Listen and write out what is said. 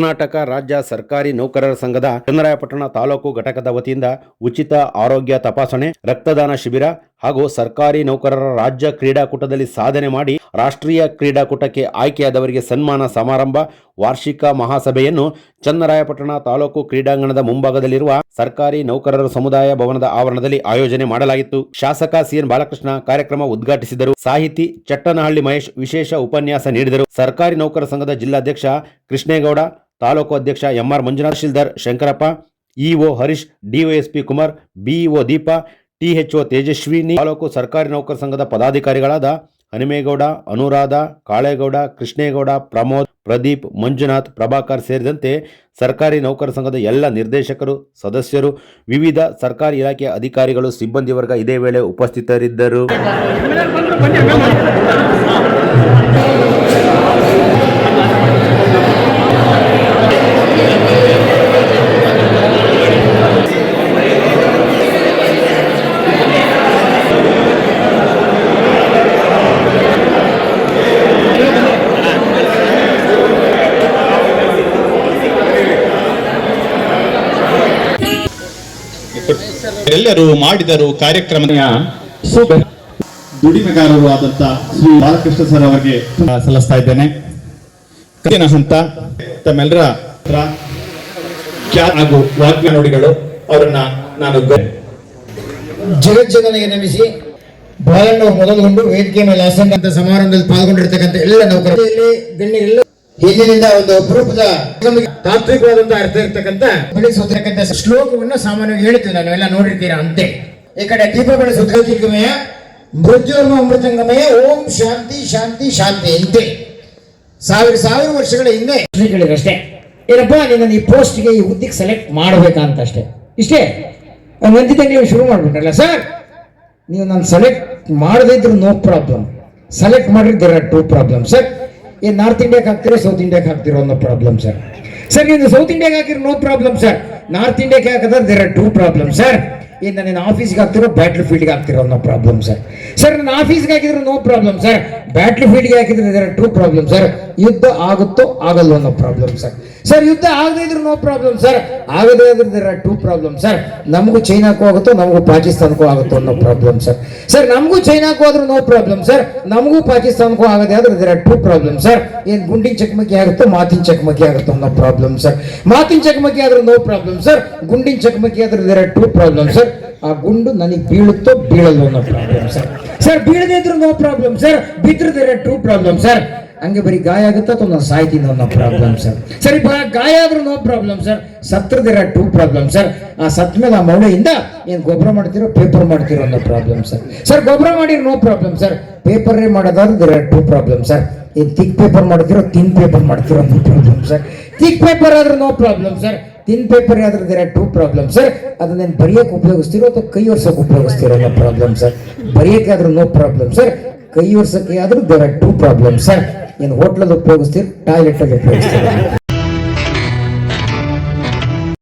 ಕರ್ನಾಟಕ ರಾಜ್ಯ ಸರ್ಕಾರಿ ನೌಕರರ ಸಂಘದ ಚನ್ನರಾಯಪಟ್ಟಣ ತಾಲೂಕು ಘಟಕದ ವತಿಯಿಂದ ಉಚಿತ ಆರೋಗ್ಯ ತಪಾಸಣೆ, ರಕ್ತದಾನ ಶಿಬಿರ ಹಾಗೂ ಸರ್ಕಾರಿ ನೌಕರರ ರಾಜ್ಯ ಕ್ರೀಡಾಕೂಟದಲ್ಲಿ ಸಾಧನೆ ಮಾಡಿ ರಾಷ್ಟ್ರೀಯ ಕ್ರೀಡಾಕೂಟಕ್ಕೆ ಆಯ್ಕೆಯಾದವರಿಗೆ ಸನ್ಮಾನ ಸಮಾರಂಭ, ವಾರ್ಷಿಕ ಮಹಾಸಭೆಯನ್ನು ಚನ್ನರಾಯಪಟ್ಟಣ ತಾಲೂಕು ಕ್ರೀಡಾಂಗಣದ ಮುಂಭಾಗದಲ್ಲಿರುವ ಸರ್ಕಾರಿ ನೌಕರರ ಸಮುದಾಯ ಭವನದ ಆವರಣದಲ್ಲಿ ಆಯೋಜನೆ ಮಾಡಲಾಗಿತ್ತು. ಶಾಸಕ ಸಿಎನ್ ಬಾಲಕೃಷ್ಣ ಕಾರ್ಯಕ್ರಮ ಉದ್ಘಾಟಿಸಿದರು. ಸಾಹಿತಿ ಚಟ್ಟನಹಳ್ಳಿ ಮಹೇಶ್ ವಿಶೇಷ ಉಪನ್ಯಾಸ ನೀಡಿದರು. ಸರ್ಕಾರಿ ನೌಕರ ಸಂಘದ ಜಿಲ್ಲಾಧ್ಯಕ್ಷ ಕೃಷ್ಣೇಗೌಡ ತಾಲೂಕು ಅಧ್ಯಕ್ಷ M R Manjunath ಶಿಲ್ದರ್ Shankarappa, EO Harish DYSP Kumar, BEO Deepa THO Tejaswini, taluk ಸರ್ಕಾರಿ ನೌಕರ ಸಂಘದ ಪದಾಧಿಕಾರಿಗಳಾದ ಹನುಮೇಗೌಡ, ಅನುರಾಧ, ಕಾಳೇಗೌಡ, ಕೃಷ್ಣೇಗೌಡ, ಪ್ರಮೋದ್, ಪ್ರದೀಪ್, ಮಂಜುನಾಥ್, ಪ್ರಭಾಕರ್ ಸೇರಿದಂತೆ ಸರ್ಕಾರಿ ನೌಕರ ಸಂಘದ ಎಲ್ಲ ನಿರ್ದೇಶಕರು, ಸದಸ್ಯರು, ವಿವಿಧ ಸರ್ಕಾರಿ ಇಲಾಖೆಯ ಅಧಿಕಾರಿಗಳು, ಸಿಬ್ಬಂದಿ ವರ್ಗ ಇದೇ ವೇಳೆ ಉಪಸ್ಥಿತರಿದ್ದರು. ಎಲ್ಲರೂ ಮಾಡಿದರು ಕಾರ್ಯಕ್ರಮ ದುಡಿಮೆಗಾರರು ಆದಂತ ಶ್ರೀ ಬಾಲಕೃಷ್ಣ ಸರ್ ಅವರಿಗೆ ಸಲ್ಲಿಸ್ತಾ ಇದ್ದೇನೆ. ಕಲಿನ ಹಂತ ತಮ್ಮೆಲ್ಲರ ಹಾಗೂ ವಾಗ್ಯ ನುಡಿಗಳು ಅವರನ್ನ ನಾನು ಜಗಜ್ಜಗನಿಗೆ ನಮಿಸಿ ಬಾಲಣ್ಣವರು ಮೊದಲುಗೊಂಡು ವೇದಿಕೆ ಮೇಲೆ ಆಸನ ಸಮಾರಂಭದಲ್ಲಿ ಪಾಲ್ಗೊಂಡಿರ್ತಕ್ಕಂಥ ಎಲ್ಲ ನೌಕರರು. ಇಲ್ಲಿ ಗಣ್ಯರೆಲ್ಲ ಹಿಂದಿನಿಂದ ಒಂದು ಅಪರೂಪದ ನಮಗೆ ತಾತ್ವಿಕವಾದಂತಹ ಅರ್ಥ ಇರ್ತಕ್ಕಂಥ ಬೆಳೆಸುತ್ತಿರತಕ್ಕಂಥ ಶ್ಲೋಕವನ್ನು ಸಾಮಾನ್ಯವಾಗಿ ಹೇಳ್ತೀವಿ ನಾನು ಎಲ್ಲ ನೋಡಿರ್ತೀರಾ ಅಂತೆ. ಈ ಕಡೆ ದೀಪ ಬೆಳೆಸುತ್ತಿಗಮಯ ಮೃತ್ಯುರ್ಮ ಅಮೃತಂಗಮಯ ಓಂ ಶಾಂತಿ ಶಾಂತಿ ಶಾಂತಿ ಅಂತೆ. ಸಾವಿರ ಸಾವಿರ ವರ್ಷಗಳ ಹಿಂದೆ ಅಷ್ಟೇ ಏನಪ್ಪ ನಿನ್ನ ಈ ಪೋಸ್ಟ್ಗೆ ಈ ಹುದ್ದೆಗೆ ಸೆಲೆಕ್ಟ್ ಮಾಡಬೇಕಂತ ಅಷ್ಟೇ ಇಷ್ಟೇ ನಂದಿ ನೀವು ಶುರು ಮಾಡ್ಬಿಟ್ರಲ್ಲ ಸರ್ ನೀವು ನಾನು ಸೆಲೆಕ್ಟ್ ಮಾಡದೇ ಇದ್ರು ನೋ ಪ್ರಾಬ್ಲಮ್ ಸೆಲೆಕ್ಟ್ ಮಾಡಿದ್ರೆ ಟೂ ಪ್ರಾಬ್ಲಮ್ ಸರ್ ಏನು ನಾರ್ತ್ ಇಂಡಿಯಾಗೆ ಹಾಕ್ತಿರೋ, ಸೌತ್ ಇಂಡಿಯಾಗೆ ಹಾಕ್ತಿರೋ ಅನ್ನೋ ಪ್ರಾಬ್ಲಮ್ ಸರ್ ಸರ್ ನೀವು ಸೌತ್ ಇಂಡಿಯಾಗೆ ಹಾಕಿರೋ ನೋ ಪ್ರಾಬ್ಲಮ್ ಸರ್ ನಾರ್ತ್ ಇಂಡಿಯಾಗೆ ಹಾಕಿದ್ರೆ there are two problem sir ಏನು ನಿನ್ನ ಆಫೀಸ್ಗೆ ಹಾಕ್ತಿರೋ ಬ್ಯಾಟ್ಲ್ ಫೀಲ್ಡ್ಗೆ ಹಾಕ್ತಿರೋ ಅನ್ನೋ ಪ್ರಾಬ್ಲಮ್ ಸರ್ ಸರ್ ನನ್ನ ಆಫೀಸ್ಗೆ ಹಾಕಿದ್ರೆ ನೋ ಪ್ರಾಬ್ಲಮ್ ಸರ್ ಬ್ಯಾಟ್ಲ್ ಫೀಲ್ಡ್ಗೆ ಹಾಕಿದ್ರೆ there are two problem sir ಯುದ್ಧ ಆಗುತ್ತೋ ಆಗಲ್ಲೋ ಅನ್ನೋ ಪ್ರಾಬ್ಲಮ್ ಸರ್ ಸರ್ ಯುದ್ಧ ಆಗದೇ ಇದ್ರು ನೋ ಪ್ರಾಬ್ಲಮ್ ಸರ್ ಆಗದೇ ಇದ್ರೆ ಟೂ ಪ್ರಾಬ್ಲಮ್ ಸರ್ ನಮಗೂ ಚೈನಾಕ್ಕೂ ಆಗುತ್ತೋ ನಮಗೂ ಪಾಕಿಸ್ತಾನಕ್ಕೂ ಆಗುತ್ತೋ ಅನ್ನೋ ಪ್ರಾಬ್ಲಮ್ ಸರ್ ಸರ್ ನಮಗೂ ಚೈನಾಕ್ಕೂ ಆದ್ರೂ ನೋ ಪ್ರಾಬ್ಲಮ್ ಸರ್ ನಮಗೂ ಪಾಕಿಸ್ತಾನಕ್ಕೂ ಆಗದೆ ಆದ್ರೆ ದೇರ್ ಟೂ ಪ್ರಾಬ್ಲಮ್ ಸರ್ ಏನು ಗುಂಡಿನ ಚಕಮಕಿ ಆಗುತ್ತೋ ಮಾತಿನ ಚಕಮಕಿ ಆಗುತ್ತೋ ಅನ್ನೋ ಪ್ರಾಬ್ಲಮ್ ಸರ್ ಮಾತಿನ ಚಕಮಕಿ ಆದ್ರೆ ನೋ ಪ್ರಾಬ್ಲಮ್ ಸರ್ ಗುಂಡಿನ ಚಕಮಕಿ ಆದ್ರೆ ದೇರ್ ಟೂ ಪ್ರಾಬ್ಲಮ್ ಸರ್ ಆ ಗುಂಡು ನನಗೆ ಬೀಳುತ್ತೋ ಬೀಳಲ್ಲೋ ಅನ್ನೋ ಪ್ರಾಬ್ಲಮ್ ಸರ್ ಸರ್ ಬೀಳದೇ ಇದ್ರೂ ನೋ ಪ್ರಾಬ್ಲಮ್ ಸರ್ ಬಿದ್ದರೆ ದೇರ್ ಟೂ ಪ್ರಾಬ್ಲಮ್ ಸರ್ ಹಂಗೆ ಬರೀ ಗಾಯ ಆಗುತ್ತೆ ಅಥವಾ ನಾನು ಸಾಯ್ತೀನಿ ಅನ್ನೋ ಪ್ರಾಬ್ಲಮ್ ಸರ್ ಸರಿ ಬಾ ಗಾಯ ಆದ್ರೂ ನೋ ಪ್ರಾಬ್ಲಮ್ ಸರ್ ಸತ್ರದಿರ ಟೂ ಪ್ರಾಬ್ಲಮ್ ಸರ್ ಆ ಸತ್ ಮೇಲೆ ಆ ಮೌಳೆಯಿಂದ ಏನು ಗೊಬ್ಬರ ಮಾಡ್ತಿರೋ ಪೇಪರ್ ಮಾಡ್ತಿರೋ ಅನ್ನೋ ಪ್ರಾಬ್ಲಮ್ ಸರ್ ಸರ್ ಗೊಬ್ಬರ ಮಾಡಿ ನೋ ಪ್ರಾಬ್ಲಮ್ ಸರ್ ಪೇಪರೇ ಮಾಡೋದಾದ್ರೆ ದಿರ ಟೂ ಪ್ರಾಬ್ಲಮ್ ಸರ್ ಏನು ತಿಕ್ ಪೇಪರ್ ಮಾಡ್ತಿರೋ ತಿನ್ ಪೇಪರ್ ಮಾಡ್ತಿರೋ ಅನ್ನೋ ಪ್ರಾಬ್ಲಮ್ ಸರ್ ತಿಕ್ ಪೇಪರ್ ಆದ್ರೆ no problem sir thin paper ಆದ್ರೆ ದಿರ ಟೂ ಪ್ರಾಬ್ಲಮ್ ಸರ್ ಅದನ್ನ ಬರೆಯಕ್ಕೆ ಉಪಯೋಗಿಸ್ತಿರೋ ಅಥವಾ ಕೈ ವರ್ಷಕ್ಕೆ ಉಪಯೋಗಿಸ್ತಿರೋ ಅನ್ನೋ ಪ್ರಾಬ್ಲಮ್ ಸರ್ ಬರೆಯಕ್ಕೆ ಆದ್ರೂ ನೋ ಪ್ರಾಬ್ಲಮ್ ಸರ್ ಕೈ ವರ್ಷಕ್ಕೆ ಆದ್ರೂ ದಿರ ಟೂ ಪ್ರಾಬ್ಲಮ್ ಸರ್ ಏನು ಹೋಟ್ಲಲ್ಲಿ ಉಪಯೋಗಿಸ್ತೀರಿ ಟಾಯ್ಲೆಟ್ ಅಲ್ಲಿ ಉಪಯೋಗಿಸ್ತೀರಿ.